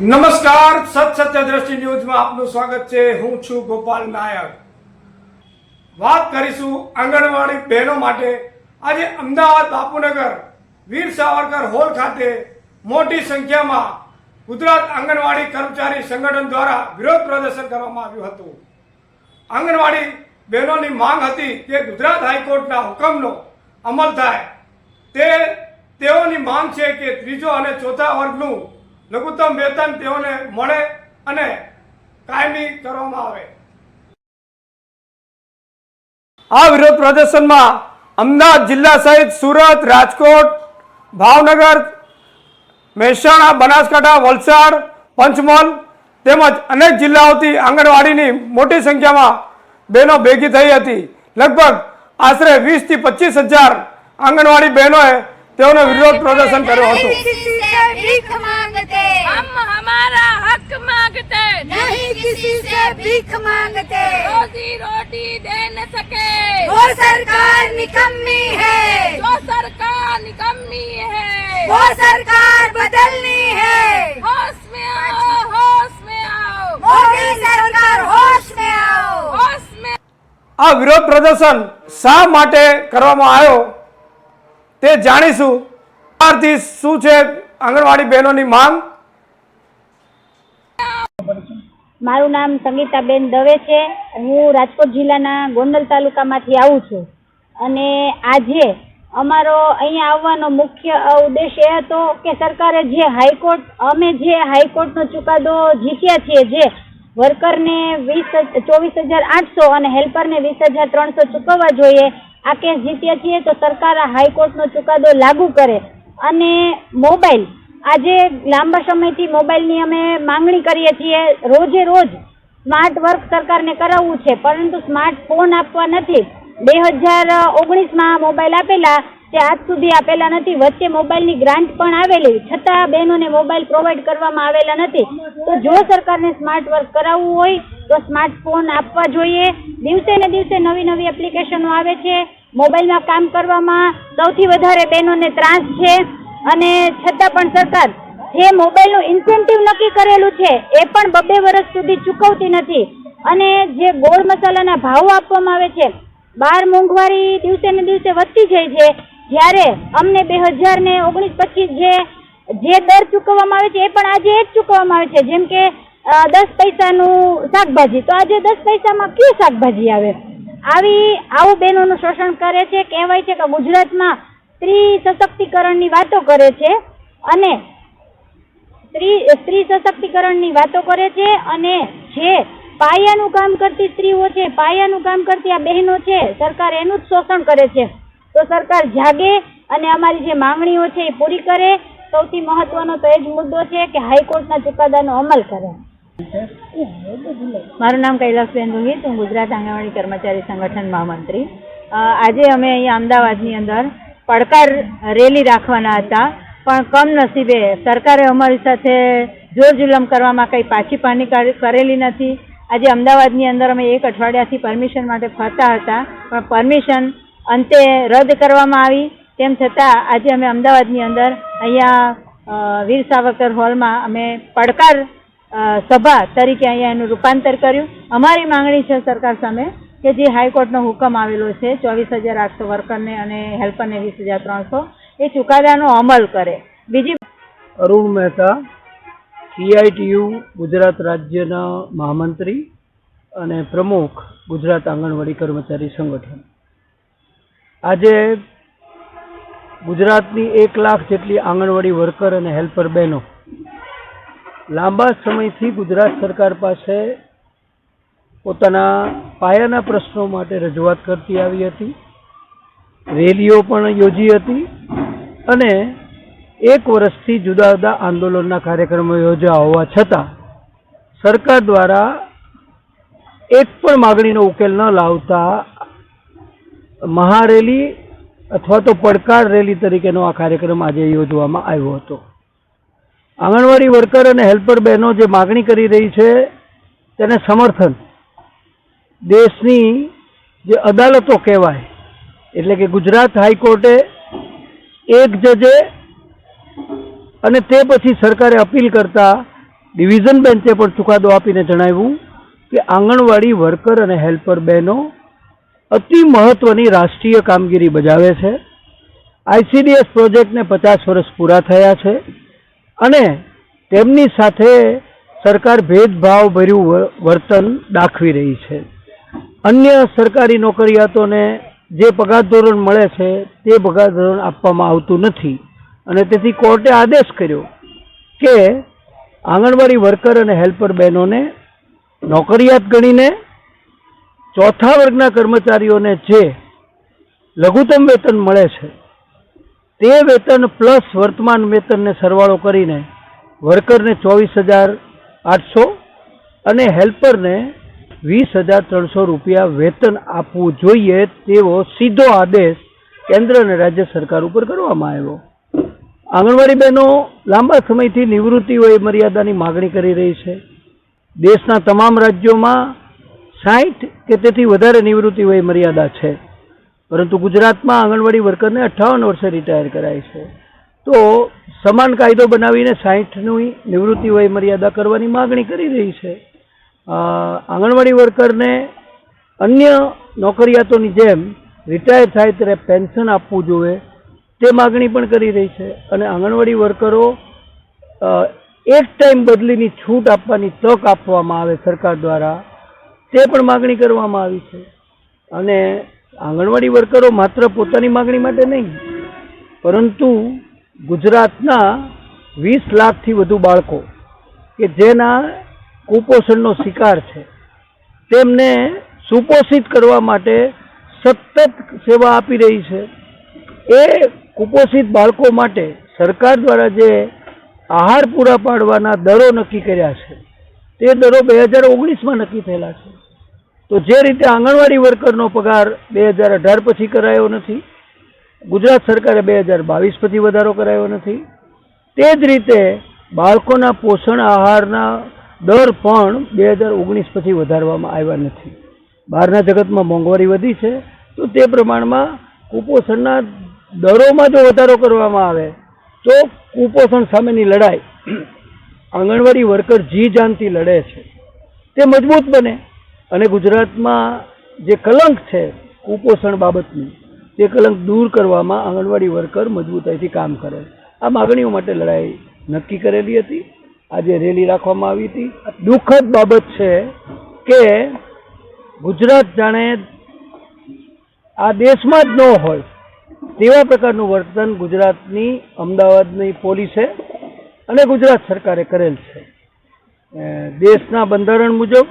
નમસ્કાર, સત સત્ય દ્રષ્ટિ ન્યૂઝમાં આપનું સ્વાગત છે. હું છું ગોપાલ નાયક. વાત કરીશું આંગણવાડી બહેનો માટે. આજે અમદાવાદ બાપુનગર, વીર સાવરકર હોલ ખાતે મોટી સંખ્યામાં ગુજરાત આંગણવાડી કર્મચારી સંગઠન દ્વારા વિરોધ પ્રદર્શન કરવામાં આવ્યું હતું. આંગણવાડી બહેનોની માંગ હતી કે ગુજરાત હાઈકોર્ટના હુકમનો અમલ થાય. તે, તેઓની માંગ છે કે ત્રીજો અને ચોથા વર્ગનું લઘુત્તમ વેતન તેઓને મળે અને કાયમી કરવામાં આવે. આ વિરોધ પ્રદર્શનમાં અમદાવાદ જિલ્લા સહિત સુરત રાજકોટ ભાવનગર મહેસાણા બનાસકાંઠા વલસાડ પંચમહાલ તેમજ અનેક જિલ્લાઓથી આંગણવાડીની મોટી સંખ્યામાં બહેનો ભેગી થઈ હતી. લગભગ આશરે વીસથી પચીસ હજાર આંગણવાડી બહેનોએ તેઓનો વિરોધ પ્રદર્શન કર્યો હતું. किसी से भीख मांगते रोजी रोटी दे न सके वो सरकार निकम्मी है जो सरकार निकम्मी है वो सरकार बदलनी है होश में आओ होश में आओ मोदी सरकार होश में आओ होश में આ વિરોધ પ્રદર્શન શા માટે કરવામાં આવ્યો તે જાણીશું ત્યારથી શું છે આંગણવાડી બહેનોની માંગ મારું નામ સંગીતાબેન દવે છે. હું રાજકોટ જિલ્લાના ગોંડલ તાલુકામાંથી આવું છું. અને આજે અમારો અહીંયા આવવાનો મુખ્ય ઉદ્દેશ એ હતો કે સરકારે જે હાઈકોર્ટ, અમે જે હાઈકોર્ટનો ચુકાદો જીત્યા છીએ, જે વર્કરને વીસ ચોવીસ હજાર આઠસો અને હેલ્પરને વીસ હજાર ત્રણસો ચૂકવવા જોઈએ. આ કેસ જીત્યા છીએ તો સરકાર હાઈકોર્ટનો ચુકાદો લાગુ કરે. અને મોબાઈલ આજે લાંબા સમયથી મોબાઈલની અમે માંગણી કરીએ છીએ રોજે રોજ સ્માર્ટ વર્ક સરકારને કરાવવું છે, પરંતુ સ્માર્ટ ફોન આપવા નથી. બે હજાર ઓગણીસમાં મોબાઈલ આપેલા, તે આજ સુધી આપેલા નથી. વચ્ચે મોબાઈલની ગ્રાન્ટ પણ આવેલી, છતાં બહેનોને મોબાઈલ પ્રોવાઈડ કરવામાં આવેલા નથી. તો જો સરકારને સ્માર્ટ વર્ક કરાવવું હોય, તો સ્માર્ટફોન આપવા જોઈએ. દિવસે ને દિવસે નવી નવી એપ્લિકેશનો આવે છે. મોબાઈલમાં કામ કરવામાં સૌથી વધારે બહેનોને ત્રાસ છે. અને છતાં પણ સરકાર જે મોબાઈલનું ઇન્સેન્ટિવ નક્કી કરેલું છે, એ પણ બબે વર્ષ સુધી ચૂકવતી નથી. અને જે ગોળ મસાલાના ભાવ આપવામાં આવે છે, બાર મોંઘવારી દિવસે ને દિવસે વધતી જાય છે, જ્યારે અમને બે હજાર ને ઓગણીસ પચીસ જે જે દર ચૂકવવામાં આવે છે, એ પણ આજે એ જ ચૂકવવામાં આવે છે, જેમ કે દસ પૈસાનું શાકભાજી. તો આજે દસ પૈસામાં કયું શાકભાજી આવે? આવી આવું બહેનોનું શોષણ કરે છે, કહેવાય છે કે ગુજરાતમાં સ્ત્રી સશક્તિકરણની વાતો કરે છે અને સ્ત્રી સ્ત્રી સશક્તિકરણની વાતો કરે છે અને જે પાયાનું કામ કરતી સ્ત્રીઓ છે, પાયાનું કામ કરતી આ બહેનો છે, સરકાર એનું જ શોષણ કરે છે. તો સરકાર જાગે અને અમારી જે માંગણીઓ છે એ પૂરી કરે. સૌથી મહત્વનો તો એ જ મુદ્દો છે કે હાઈકોર્ટના ચુકાદાનો અમલ કરે. મારું નામ કૈલાસબેન રોહિત હું ગુજરાત આંગણવાડી કર્મચારી સંગઠન મહામંત્રી. આજે અમે અહીંયા અમદાવાદની અંદર પડકાર રેલી રાખવાના હતા. પણ કમનસીબે સરકારે અમારી સાથે જોર જુલમ કરવામાં કંઈ પાછી પાની કરેલી નથી. આજે અમદાવાદની અંદર અમે એક અઠવાડિયાથી પરમિશન માટે ફરતા હતા. પણ પરમિશન અંતે રદ કરવામાં આવી. તેમ છતાં આજે અમે અમદાવાદની અંદર અહીંયા વીર સાવરકર હોલમાં અમે પડકાર સભા તરીકે અહીંયા એનું રૂપાંતર કર્યું. અમારી માંગણી છે સરકાર સામે કે જે હાઈકોર્ટનો હુકમ આવેલો છે, ચોવીસ હજાર આઠસો વર્કરને અને હેલ્પરને વીસ હજાર ત્રણસો, એ ચુકાદાનો અમલ કરે. બીજી અરુણ મહેતા સીઆઈટીયુ ગુજરાત રાજ્યના મહામંત્રી અને પ્રમુખ ગુજરાત આંગણવાડી કર્મચારી સંગઠન. આજે ગુજરાતની એક લાખ જેટલી આંગણવાડી વર્કર અને હેલ્પર બહેનો લાંબા સમયથી ગુજરાત સરકાર પાસે પોતાના પાયાના પ્રશ્નો માટે રજૂઆત કરતી આવી હતી. રેલીઓ પણ યોજી હતી અને એક વર્ષથી જુદા જુદા આંદોલનના કાર્યક્રમો યોજ્યા હોવા છતાં સરકાર દ્વારા એક પણ માગણીનો ઉકેલ ન લાવતા મહારેલી અથવા તો પડકાર રેલી તરીકેનો આ કાર્યક્રમ આજે યોજવામાં આવ્યો હતો. આંગણવાડી વર્કર અને હેલ્પર બહેનો જે માગણી કરી રહી છે, તેને સમર્થન દેશની જે અદાલતો કહેવાય, એટલે કે ગુજરાત હાઈકોર્ટે એક જજે અને તે પછી સરકારે અપીલ કરતા ડિવિઝન બેન્ચે પણ ચુકાદો આપીને જણાવ્યું કે આંગણવાડી વર્કર અને હેલ્પર બહેનો અતિ મહત્વની રાષ્ટ્રીય કામગીરી બજાવે છે. આઈસીડીએસ પ્રોજેક્ટને પચાસ વર્ષ પૂરા થયા છે અને તેમની સાથે સરકાર ભેદભાવ ભર્યું વ- વર્તન દાખવી રહી છે. અન્ય સરકારી નોકરિયાતોને જે પગાર ધોરણ મળે છે, તે પગાર ધોરણ આપવામાં આવતું નથી. અને તેથી કોર્ટે આદેશ કર્યો કે આંગણવાડી વર્કર અને હેલ્પર બહેનોને નોકરિયાત ગણીને ચોથા વર્ગના કર્મચારીઓને જે લઘુત્તમ વેતન મળે છે, તે વેતન પ્લસ વર્તમાન વેતનને સરવાળો કરીને વર્કરને ચોવીસ હજાર આઠસો અને હેલ્પરને વીસ હજાર ત્રણસો રૂપિયા વેતન આપવું જોઈએ તેવો સીધો આદેશ કેન્દ્ર અને રાજ્ય સરકાર ઉપર કરવામાં આવ્યો. આંગણવાડી બહેનો લાંબા સમયથી નિવૃત્તિ વય મર્યાદાની માગણી કરી રહી છે. દેશના તમામ રાજ્યોમાં સાઠ કે તેથી વધારે નિવૃત્તિ વય મર્યાદા છે. પરંતુ ગુજરાતમાં આંગણવાડી વર્કરને અઠ્ઠાવન વર્ષે રિટાયર કરાય છે. તો સમાન કાયદો બનાવીને સાઠની નિવૃત્તિ વય મર્યાદા કરવાની માગણી કરી રહી છે. આંગણવાડી વર્કરને અન્ય નોકરિયાતોની જેમ રિટાયર થાય ત્યારે પેન્શન આપવું જોઈએ, તે માગણી પણ કરી રહી છે. અને આંગણવાડી વર્કરો એક ટાઈમ બદલીની છૂટ આપવાની તક આપવામાં આવે સરકાર દ્વારા, તે પણ માગણી કરવામાં આવી છે. અને આંગણવાડી વર્કરો માત્ર પોતાની માગણી માટે નહીં, પરંતુ ગુજરાતના વીસ લાખથી વધુ બાળકો કે જેના કુપોષણનો શિકાર છે. તેમને સુપોષિત કરવા માટે સતત સેવા આપી રહી છે. એ કુપોષિત બાળકો માટે સરકાર દ્વારા જે આહાર પૂરા પાડવાના દરો નક્કી કર્યા છે, તે દરો બે હજાર ઓગણીસમાં નક્કી થયેલા છે. તો જે રીતે આંગણવાડી વર્કરનો પગાર બે હજાર અઢાર પછી કરાયો નથી, ગુજરાત સરકારે બે હજાર બાવીસ પછી વધારો કરાયો નથી, તે જ રીતે બાળકોના પોષણ આહારના દર પણ બે હજાર ઓગણીસ પછી વધારવામાં આવ્યા નથી. બહારના જગતમાં મોંઘવારી વધી છે, તો તે પ્રમાણમાં કુપોષણના દરોમાં જો વધારો કરવામાં આવે, તો કુપોષણ સામેની લડાઈ આંગણવાડી વર્કર જી જાનથી લડે છે. તે મજબૂત બને અને ગુજરાતમાં જે કલંક છે કુપોષણ બાબતની, તે કલંક દૂર કરવામાં આંગણવાડી વર્કર મજબૂતાઈથી કામ કરે આ માગણીઓ માટે લડાઈ નક્કી કરેલી હતી. આજે રેલી રાખવામાં આવી હતી. દુઃખદ બાબત છે કે ગુજરાત જાણે આ દેશમાં જ ન હોય તેવા પ્રકારનું વર્તન ગુજરાતની અમદાવાદની પોલીસે અને ગુજરાત સરકારે કરેલ છે. દેશના બંધારણ મુજબ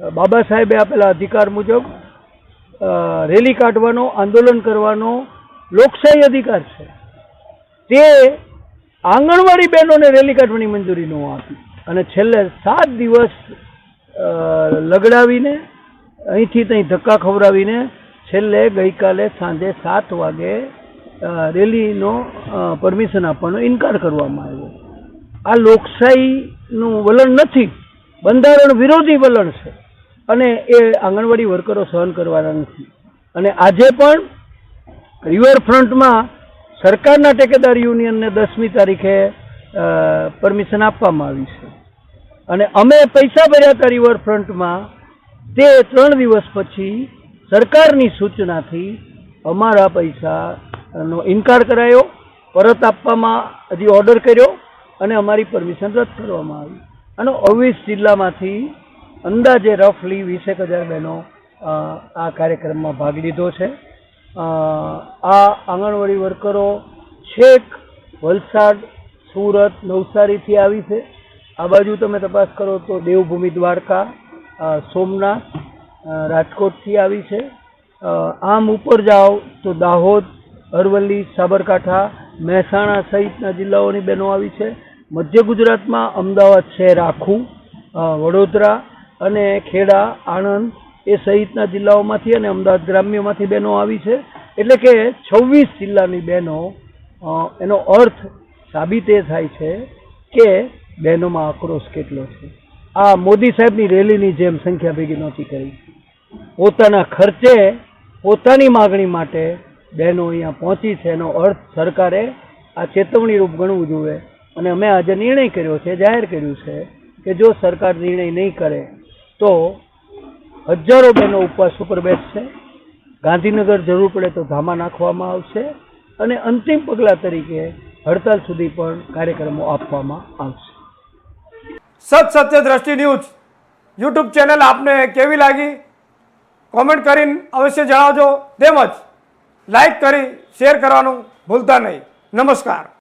બાબા સાહેબે આપેલા અધિકાર મુજબ રેલી કાઢવાનો, આંદોલન કરવાનો લોકશાહી અધિકાર છે. તે આંગણવાડી બહેનોને રેલી કાઢવાની મંજૂરી ન આપી. અને છેલ્લે સાત દિવસ લગડાવીને, અહીંથી ત્યાં ધક્કા ખવડાવીને છેલ્લે ગઈકાલે સાંજે સાત વાગે રેલીનો પરમિશન આપવાનો ઇનકાર કરવામાં આવ્યો. આ લોકશાહીનું વલણ નથી. બંધારણ વિરોધી વલણ છે. અને એ આંગણવાડી વર્કરો સહન કરવાના નથી. અને આજે પણ રિવરફ્રન્ટમાં સરકારના ટેકેદાર યુનિયનને દસમી તારીખે પરમિશન આપવામાં આવી છે. અને અમે પૈસા ભર્યા હતા રિવરફ્રન્ટમાં, તે ત્રણ દિવસ પછી સરકારની સૂચનાથી અમારા પૈસાનો ઇનકાર કરાયો, પરત આપવામાં હજી ઓર્ડર કર્યો અને અમારી પરમિશન રદ કરવામાં આવી. અને ઓવીસ જિલ્લામાંથી અંદાજે રફલી વીસેક હજાર બહેનો આ કાર્યક્રમમાં ભાગ લીધો છે. આ આંગણવાડી વર્કરો છેક વલસાડ, સુરત, નવસારીથી આવી છે. આ બાજુ તમે તપાસ કરો તો દેવભૂમિ દ્વારકા સોમનાથ રાજકોટથી આવી છે. આમ ઉપર જાઓ તો દાહોદ, અરવલ્લી, સાબરકાંઠા, મહેસાણા સહિતના જિલ્લાઓની બહેનો આવી છે. મધ્ય ગુજરાતમાં અમદાવાદ શહેર આખું વડોદરા અને ખેડા, આણંદ એ સહિતના જિલ્લાઓમાંથી અને અમદાવાદ ગ્રામ્યમાંથી બહેનો આવી છે. એટલે કે છવ્વીસ જિલ્લાની બહેનો એનો અર્થ સાબિત એ થાય છે કે બહેનોમાં આક્રોશ કેટલો છે. આ મોદી સાહેબની રેલીની જેમ સંખ્યા ભેગી નહોતી કરી. પોતાના ખર્ચે, પોતાની માગણી માટે બહેનો અહીંયા પહોંચી છે. એનો અર્થ સરકારે આ ચેતવણી રૂપ ગણવું જોઈએ. અને અમે આજે નિર્ણય કર્યો છે, જાહેર કર્યું છે કે જો સરકાર નિર્ણય નહીં કરે, તો હજારો બહેનો ઉપવાસ ઉપર બેસશે. ગાંધીનગર જરૂર પડે તો ધામા નાખવામાં આવશે અને અંતિમ પગલાં તરીકે હડતાલ સુધી પણ કાર્યક્રમો આપવામાં આવશે. સત સત્ય દ્રષ્ટિ ન્યૂઝ યુટ્યુબ ચેનલ આપને કેવી લાગી? કોમેન્ટ કરીને અવશ્ય જણાવજો. તેમજ લાઈક કરી, શેર કરવાનું ભૂલતા નહીં. નમસ્કાર.